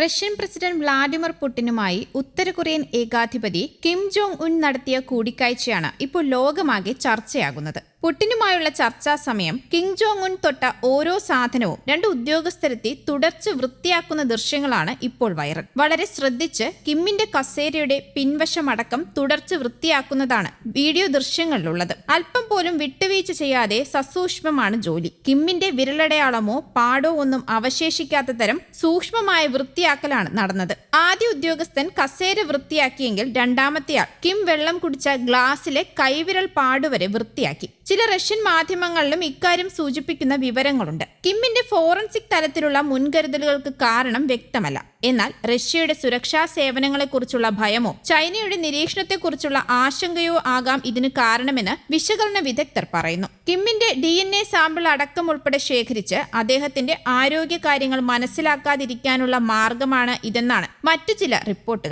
Russian president Vladimir പുടിനുമായി ഉത്തര Korean ഏകാധിപതി കിം ജോങ് ഉൻ നടത്തിയ കൂടിക്കാഴ്ചയാണ് ഇപ്പോൾ ലോകമാകെ ചർച്ചയാകുന്നത്. പുടിനുമായുള്ള ചർച്ചാ സമയം കിം ജോങ് ഉൻ തൊട്ട ഓരോ സാധനവും രണ്ട് ഉദ്യോഗസ്ഥരെത്തി തുടർച്ച വൃത്തിയാക്കുന്ന ദൃശ്യങ്ങളാണ് ഇപ്പോൾ വൈറൽ. വളരെ ശ്രദ്ധിച്ച് കിമ്മിന്റെ കസേരയുടെ പിൻവശമടക്കം തുടർച്ച വൃത്തിയാക്കുന്നതാണ് വീഡിയോ ദൃശ്യങ്ങളിലുള്ളത്. അല്പം പോലും വിട്ടുവീഴ്ച ചെയ്യാതെ സസൂക്ഷ്മമാണ് ജോലി. കിമ്മിന്റെ വിരലടയാളമോ പാടോ ഒന്നും അവശേഷിക്കാത്ത തരം സൂക്ഷ്മമായ വൃത്തിയാക്കലാണ് നടന്നത്. ആദ്യ ഉദ്യോഗസ്ഥൻ കസേര വൃത്തിയാക്കിയെങ്കിൽ രണ്ടാമത്തെയാൾ കിം വെള്ളം കുടിച്ച ഗ്ലാസ്സിലെ കൈവിരൽ പാടുവരെ വൃത്തിയാക്കി. ചില റഷ്യൻ മാധ്യമങ്ങളിലും ഇക്കാര്യം സൂചിപ്പിക്കുന്ന വിവരങ്ങളുണ്ട്. കിമ്മിന്റെ ഫോറൻസിക് തരത്തിലുള്ള മുൻകരുതലുകൾക്ക് കാരണം വ്യക്തമല്ല. എന്നാൽ റഷ്യയുടെ സുരക്ഷാ സേവനങ്ങളെക്കുറിച്ചുള്ള ഭയമോ ചൈനയുടെ നിരീക്ഷണത്തെക്കുറിച്ചുള്ള ആശങ്കയോ ആകാം ഇതിന് കാരണമെന്ന് വിശകലന വിദഗ്ധർ പറയുന്നു. കിമ്മിന്റെ ഡി എൻ എ സാമ്പിൾ അടക്കം ഉൾപ്പെടെ ശേഖരിച്ച് അദ്ദേഹത്തിന്റെ ആരോഗ്യ കാര്യങ്ങൾ മനസ്സിലാക്കാതിരിക്കാനുള്ള മാർഗമാണ് ഇതെന്നാണ് മറ്റു ചില റിപ്പോർട്ടുകൾ.